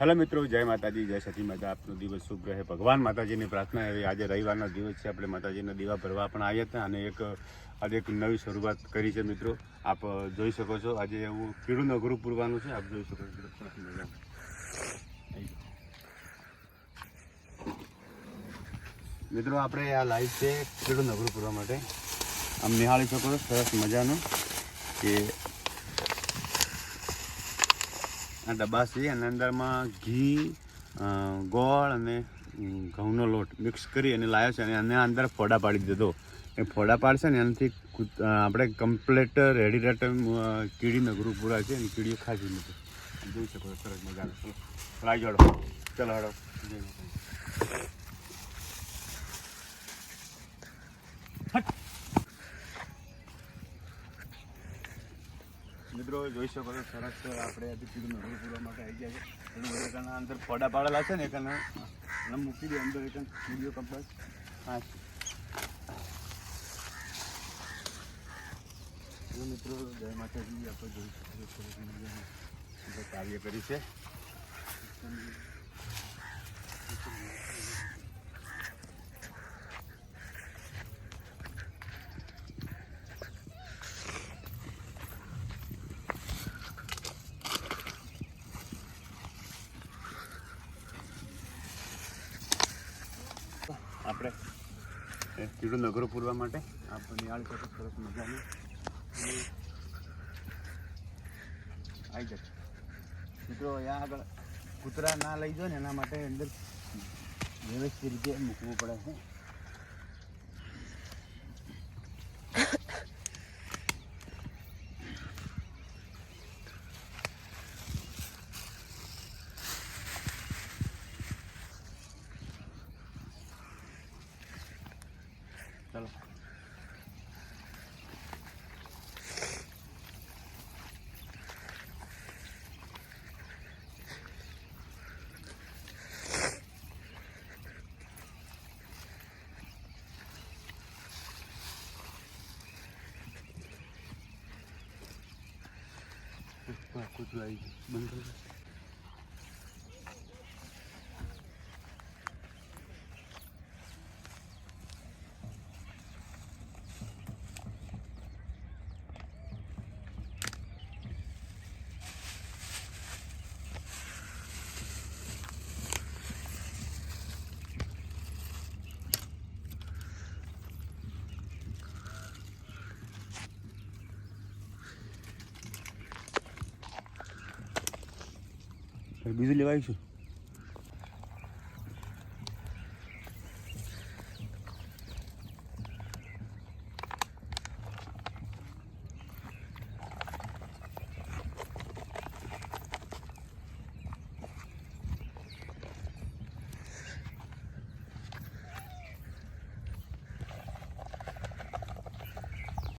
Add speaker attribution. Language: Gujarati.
Speaker 1: હેલો મિત્રો, જય માતાજી, જય સતી માતા. આપનો દિવસ શુભ રહે. ભગવાન માતાજીની પ્રાર્થના એવી આજે રવિવારનો દિવસ છે. આપણે માતાજીના દીવા ભરવા પણ આવ્યા હતા અને એક, આજે એક નવી શરૂઆત કરી છે મિત્રો. આપ જોઈ શકો છો. આજે એવું કીડું અઘરું પૂરવાનું છે. આપ જોઈ શકો છો મિત્રો. આપણે આ લાઈવ છે કીડું અઘરું પૂરવા માટે. આમ નિહાળી શકો છો. સરસ મજાનું કે આ ડબ્બા છે. અને અંદરમાં ઘી ગોળ અને ઘઉંનો લોટ મિક્સ કરી અને લાવ્યો છે. અને એને અંદર ફોડા પાડી દીધો. એ ફોડા પાડશે ને એનાથી આપણે કમ્પ્લેટ રેડી રેટ કીડીનો ગ્રુપ પૂરા છે અને કીડીઓ ખાધી નથી. જોઈ શકો સરસ મજાનું. લાવી જોડો ચલો હડો જય માતાજી. મિત્રો જોઈ શકો છો સરસ આપણે આજે કીડું નવું પૂરવા માટે આવી ગયા છે. એનું એકાના અંદર ફોડા પાડેલા છે ને એકાના એને મૂકી દે અંદર એક કીડીઓ કમ્પ્લેસ હા. મિત્રો જય માતાજી આપણે જોઈ શકો છો કાર્ય કરી છે. આપણે. કીડો નગરો પૂરવા માટે. આપણે નિયાળ કરો સરસ મજાની. આવી જશે મિત્રો અહીંયા આગળ કૂતરા ના લઈ જાઓ ને એના માટે અંદર વ્યવસ્થિત રીતે મૂકવું પડે છે ચાલો કૂતરું આવી ગયું બંધ બીજું લેવા આવીશું